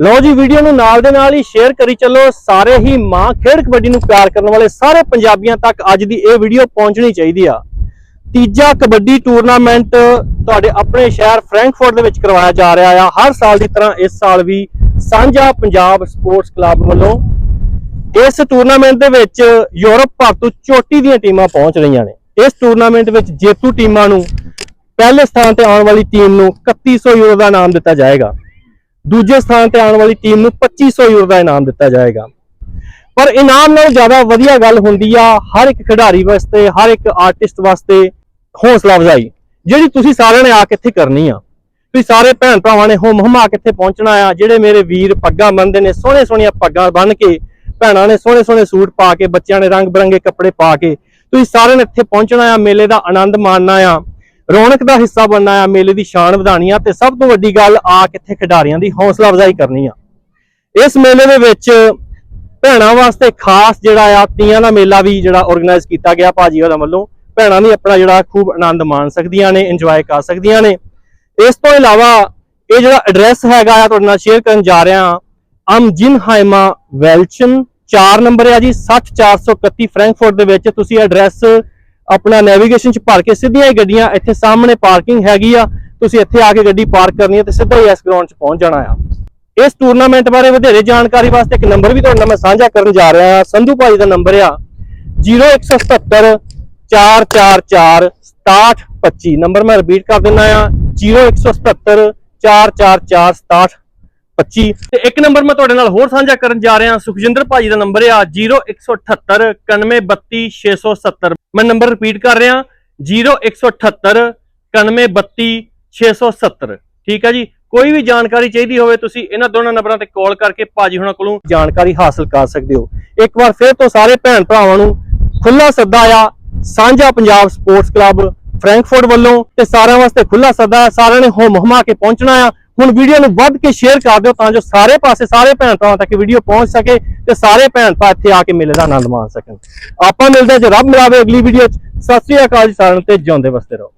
ਲਓ ਜੀ, ਵੀਡੀਓ ਨੂੰ ਨਾਲ ਦੇ ਨਾਲ ਹੀ ਸ਼ੇਅਰ ਕਰੀ ਚੱਲੋ। ਸਾਰੇ ਹੀ ਮਾਂ ਖੇਡ ਕਬੱਡੀ ਨੂੰ ਪਿਆਰ ਕਰਨ ਵਾਲੇ ਸਾਰੇ ਪੰਜਾਬੀਆਂ ਤੱਕ ਅੱਜ ਦੀ ਇਹ ਵੀਡੀਓ ਪਹੁੰਚਣੀ ਚਾਹੀਦੀ ਆ। ਤੀਜਾ ਕਬੱਡੀ ਟੂਰਨਾਮੈਂਟ ਤੁਹਾਡੇ ਆਪਣੇ ਸ਼ਹਿਰ ਫਰੈਂਕਫਰਟ ਦੇ ਵਿੱਚ ਕਰਵਾਇਆ ਜਾ ਰਿਹਾ ਆ। ਹਰ ਸਾਲ ਦੀ ਤਰ੍ਹਾਂ ਇਸ ਸਾਲ ਵੀ ਸਾਂਝਾ ਪੰਜਾਬ ਸਪੋਰਟਸ ਕਲੱਬ ਵੱਲੋਂ ਇਸ ਟੂਰਨਾਮੈਂਟ ਦੇ ਵਿੱਚ ਯੂਰਪ ਭਰ ਤੋਂ ਚੋਟੀ ਦੀਆਂ ਟੀਮਾਂ ਪਹੁੰਚ ਰਹੀਆਂ ਨੇ। ਇਸ ਟੂਰਨਾਮੈਂਟ ਵਿੱਚ ਜੇਤੂ ਟੀਮਾਂ ਨੂੰ ਪਹਿਲੇ ਸਥਾਨ ਤੇ ਆਉਣ ਵਾਲੀ ਟੀਮ ਨੂੰ 3100 ਯੂਰੋ ਦਾ ਇਨਾਮ ਦਿੱਤਾ ਜਾਏਗਾ। ਦੂਜੇ ਸਥਾਨ ਤੇ ਆਉਣ ਵਾਲੀ ਟੀਮ ਨੂੰ 2500 ਯੂਰੋ ਦਾ ਇਨਾਮ ਦਿੱਤਾ ਜਾਏਗਾ। ਪਰ ਇਨਾਮ ਨਾਲ ਜ਼ਿਆਦਾ ਵਧੀਆ ਗੱਲ ਹੁੰਦੀ ਆ ਹਰ ਇੱਕ ਖਿਡਾਰੀ ਵਾਸਤੇ, ਹਰ ਇੱਕ ਆਰਟਿਸਟ ਵਾਸਤੇ ਹੌਸਲਾ ਅਫਜ਼ਾਈ, ਜਿਹੜੀ ਤੁਸੀਂ ਸਾਰਿਆਂ ਨੇ ਆ ਕੇ ਇੱਥੇ ਕਰਨੀ ਆ। ਤੁਸੀਂ ਸਾਰੇ ਭੈਣ ਭਰਾਵਾਂ ਨੇ ਹੁਮ ਹੁਮਾ ਕੇ ਇੱਥੇ ਪਹੁੰਚਣਾ ਆ, ਜਿਹੜੇ ਮੇਰੇ ਵੀਰ ਪੱਗਾਂ ਬੰਨਦੇ ਨੇ, ਸੋਹਣੇ ਸੋਹਣੀਆਂ ਪੱਗਾਂ ਬੰਨ ਕੇ, ਭੈਣਾਂ ਨੇ ਸੋਹਣੇ ਸੋਹਣੇ ਸੂਟ ਪਾ ਕੇ, ਬੱਚਿਆਂ ਨੇ ਰੰਗ ਬਰੰਗੇ ਕੱਪੜੇ ਪਾ ਕੇ, ਤੁਸੀਂ ਸਾਰਿਆਂ ਨੇ ਇੱਥੇ ਪਹੁੰਚਣਾ ਆ, ਮੇਲੇ ਦਾ ਆਨੰਦ ਮਾਣਨਾ ਆ। ਰੌਣਕ ਦਾ ਹਿੱਸਾ ਬਣਨਾ ਆ ਮੇਲੇ ਦੀ ਸ਼ਾਨ ਵਧਾਉਣੀ ਆ ਤੇ ਸਭ ਤੋਂ ਵੱਡੀ ਗੱਲ ਆ ਕਿੱਥੇ ਖਿਡਾਰੀਆਂ ਦੀ ਹੌਸਲਾ ਅਫਜ਼ਾਈ ਕਰਨੀ ਆ। ਇਸ ਮੇਲੇ ਦੇ ਵਿੱਚ ਭੈਣਾਂ ਵਾਸਤੇ ਖਾਸ ਜਿਹੜਾ ਆ, ਤੀਆਂ ਦਾ ਮੇਲਾ ਵੀ ਜਿਹੜਾ ਆਰਗੇਨਾਈਜ਼ ਕੀਤਾ ਗਿਆ ਭਾਜੀ ਹੋਰਾਂ ਵੱਲੋਂ। ਭੈਣਾਂ ਵੀ ਆਪਣਾ ਜਿਹੜਾ ਖੂਬ ਆਨੰਦ ਮਾਣ ਸਕਦੀਆਂ ਨੇ ਇੰਜੋਏ ਕਰ ਸਕਦੀਆਂ ਨੇ। ਇਸ ਤੋਂ ਇਲਾਵਾ ਇਹ ਜਿਹੜਾ ਐਡਰੈਸ ਹੈਗਾ ਆ, ਤੁਹਾਡੇ ਨਾਲ ਸ਼ੇਅਰ ਕਰਨ ਜਾ ਰਿਹਾ ਹਾਂ ਅਮਜਿਨਹਾਈਮਾ ਵੈਲਚਨ 4 ਨੰਬਰ ਆ ਜੀ 60431 ਫ੍ਰੈਂਕਫਰਟ ਦੇ ਵਿੱਚ ਤੁਸੀਂ ਐਡਰੈਸ ਆਪਣਾ ਨੈਵੀਗੇਸ਼ਨ ਚ ਭਰ ਕੇ ਸਿੱਧੀਆਂ ਹੀ ਗੱਡੀਆਂ ਇੱਥੇ ਸਾਹਮਣੇ ਪਾਰਕਿੰਗ ਹੈਗੀ ਆ, ਤੁਸੀਂ ਇੱਥੇ ਆ ਕੇ ਗੱਡੀ ਪਾਰਕ ਕਰਨੀ ਹੈ ਤੇ ਸਿੱਧਾ ਹੀ ਇਸ ਗਰਾਊਂਡ 'ਚ ਪਹੁੰਚ ਜਾਣਾ ਆ। ਇਸ ਟੂਰਨਾਮੈਂਟ ਬਾਰੇ ਵਧੇਰੇ ਜਾਣਕਾਰੀ ਵਾਸਤੇ ਇੱਕ ਨੰਬਰ ਵੀ ਤੁਹਾਡੇ ਨਾਲ ਮੈਂ ਸਾਂਝਾ ਕਰਨ ਜਾ ਰਿਹਾ ਹਾਂ ਸੰਧੂ ਭਾਈ ਦਾ ਨੰਬਰ ਆ 0177 444 6725 ਨੰਬਰ ਮੈਂ ਰਿਪੀਟ ਕਰ ਦਿੰਦਾ ਆ 0177 444 6725 ਤੇ ਇੱਕ ਨੰਬਰ ਮੈਂ ਤੁਹਾਡੇ ਨਾਲ ਹੋਰ ਸਾਂਝਾ ਕਰਨ ਜਾ ਰਿਹਾ, ਸੁਖਜਿੰਦਰ ਭਾਜੀ ਦਾ ਨੰਬਰ ਆ 0178 9132 670 ਮੈਂ ਨੰਬਰ ਰਿਪੀਟ ਕਰ ਰਿਹਾ 0178 9132 670 ਠੀਕ ਹੈ ਜੀ? ਕੋਈ ਵੀ ਜਾਣਕਾਰੀ ਚਾਹੀਦੀ ਹੋਵੇ, ਤੁਸੀਂ ਇਹਨਾਂ ਦੋਨਾਂ ਨੰਬਰਾਂ ਤੇ ਕਾਲ ਕਰਕੇ ਭਾਜੀ ਹੁਣਾਂ ਕੋਲੋਂ ਜਾਣਕਾਰੀ ਹਾਸਲ ਕਰ ਸਕਦੇ ਹੋ। ਇੱਕ ਵਾਰ ਫਿਰ ਤੋਂ ਸਾਰੇ ਭੈਣ ਭਰਾਵਾਂ ਨੂੰ ਖੁੱਲਾ ਸੱਦਾ ਆ, ਸਾਂਝਾ ਪੰਜਾਬ ਸਪੋਰਟਸ ਕਲੱਬ ਫਰੈਂਕਫਰਟ ਵੱਲੋਂ ਤੇ ਸਾਰਿਆਂ ਵਾਸਤੇ ਖੁੱਲਾ ਸੱਦਾ ਹੈ ਸਾਰਿਆਂ ਨੇ ਹੋਮ ਹੁਮਾ ਕੇ ਪਹੁੰਚਣਾ ਆ। ਹੁਣ ਵੀਡੀਓ ਨੂੰ ਵੱਧ ਕੇ ਸ਼ੇਅਰ ਕਰ ਦਿਓ ਤਾਂ ਜੋ ਸਾਰੇ ਪਾਸੇ ਸਾਰੇ ਭੈਣ ਭਰਾਵਾਂ ਤੱਕ ਵੀਡੀਓ ਪਹੁੰਚ ਸਕੇ ਤੇ ਸਾਰੇ ਭੈਣ ਭਰਾ ਇੱਥੇ ਆ ਕੇ ਮੇਲੇ ਦਾ ਆਨੰਦ ਮਾਣ ਸਕਣ। ਆਪਾਂ ਮਿਲਦੇ ਹਾਂ ਜੇ, ਰੱਬ ਮਿਲਾਵੇ ਅਗਲੀ ਵੀਡੀਓ 'ਚ। ਸਤਿ ਸ੍ਰੀ ਅਕਾਲ ਜੀ, ਸਾਰਿਆਂ ਨੂੰ ਤੇ ਜਿਉਂਦੇ ਵਸਦੇ ਰਹੋ।